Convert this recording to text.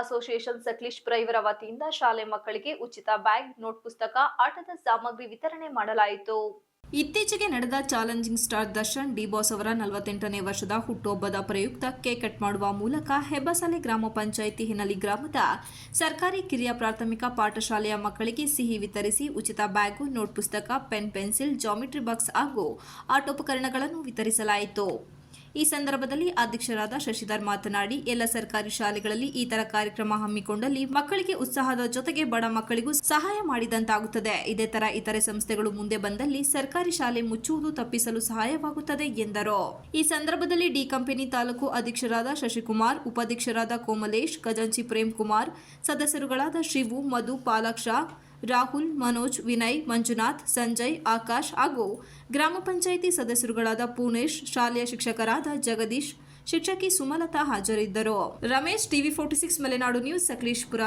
Association ಸಕ್ಲಿಶ್ ಪ್ರೈವರ ವತಿಯಿಂದ ಶಾಲೆ ಮಕ್ಕಳಿಗೆ ಉಚಿತ ಬ್ಯಾಗ್, ನೋಟ್ ಪುಸ್ತಕ, ಆಟದ ಸಾಮಗ್ರಿ ವಿತರಣೆ ಮಾಡಲಾಯಿತು. ಇತ್ತೀಚೆಗೆ ನಡೆದ challenging star Darshan, D boss ಅವರ ನಲವತ್ತೆಂಟನೇ ವರ್ಷದ ಹುಟ್ಟುಹಬ್ಬದ ಪ್ರಯುಕ್ತ ಕೇಕ್ ಕಟ್ ಮಾಡುವ ಮೂಲಕ ಹೆಬ್ಬಸಲೆ ಗ್ರಾಮ ಪಂಚಾಯಿತಿ ಹಿನ್ನಲಿ ಗ್ರಾಮದ ಸರ್ಕಾರಿ ಕಿರಿಯ ಪ್ರಾಥಮಿಕ ಪಾಠಶಾಲೆಯ ಮಕ್ಕಳಿಗೆ ಸಿಹಿ ವಿತರಿಸಿ ಉಚಿತ ಬ್ಯಾಗು, ನೋಟ್ ಪುಸ್ತಕ, ಪೆನ್, ಪೆನ್ಸಿಲ್, ಜಾಮಿಟ್ರಿ ಬಾಕ್ಸ್ ಹಾಗೂ ಆಟೋಪಕರಣಗಳನ್ನು ವಿತರಿಸಲಾಯಿತು. ಈ ಸಂದರ್ಭದಲ್ಲಿ ಅಧ್ಯಕ್ಷರಾದ ಶಶಿಧರ್ ಮಾತನಾಡಿ, ಎಲ್ಲ ಸರ್ಕಾರಿ ಶಾಲೆಗಳಲ್ಲಿ ಈ ತರ ಕಾರ್ಯಕ್ರಮ ಹಮ್ಮಿಕೊಂಡಲ್ಲಿ ಮಕ್ಕಳಿಗೆ ಉತ್ಸಾಹದ ಜೊತೆಗೆ ಬಡ ಮಕ್ಕಳಿಗೂ ಸಹಾಯ ಮಾಡಿದಂತಾಗುತ್ತದೆ. ಇದೇ ತರ ಇತರೆ ಸಂಸ್ಥೆಗಳು ಮುಂದೆ ಬಂದಲ್ಲಿ ಸರ್ಕಾರಿ ಶಾಲೆ ಮುಚ್ಚುವುದು ತಪ್ಪಿಸಲು ಸಹಾಯವಾಗುತ್ತದೆ ಎಂದರು. ಈ ಸಂದರ್ಭದಲ್ಲಿ ಡಿ ಕಂಪನಿ ತಾಲೂಕು ಅಧ್ಯಕ್ಷರಾದ ಶಶಿಕುಮಾರ್, ಉಪಾಧ್ಯಕ್ಷರಾದ ಕೋಮಲೇಶ್, ಖಜಾಂಚಿ ಪ್ರೇಮ್ ಕುಮಾರ್ ಸದಸ್ಯರುಗಳಾದ ಶಿವು, ಮಧು ಪಾಲಾಕ್ಷ ರಾಹುಲ್, ಮನೋಜ್, ವಿನಯ್, ಮಂಜುನಾಥ್, ಸಂಜಯ್, ಆಕಾಶ್ ಹಾಗೂ ಗ್ರಾಮ ಪಂಚಾಯಿತಿ ಸದಸ್ಯರುಗಳಾದ ಪೂರ್ಣೇಶ್ ಶಾಲೆಯ ಶಿಕ್ಷಕರಾದ ಜಗದೀಶ್, ಶಿಕ್ಷಕಿ ಸುಮಲತಾ ಹಾಜರಿದ್ದರು. Ramesh, TV forty six, Malenadu news, Sakleshpur.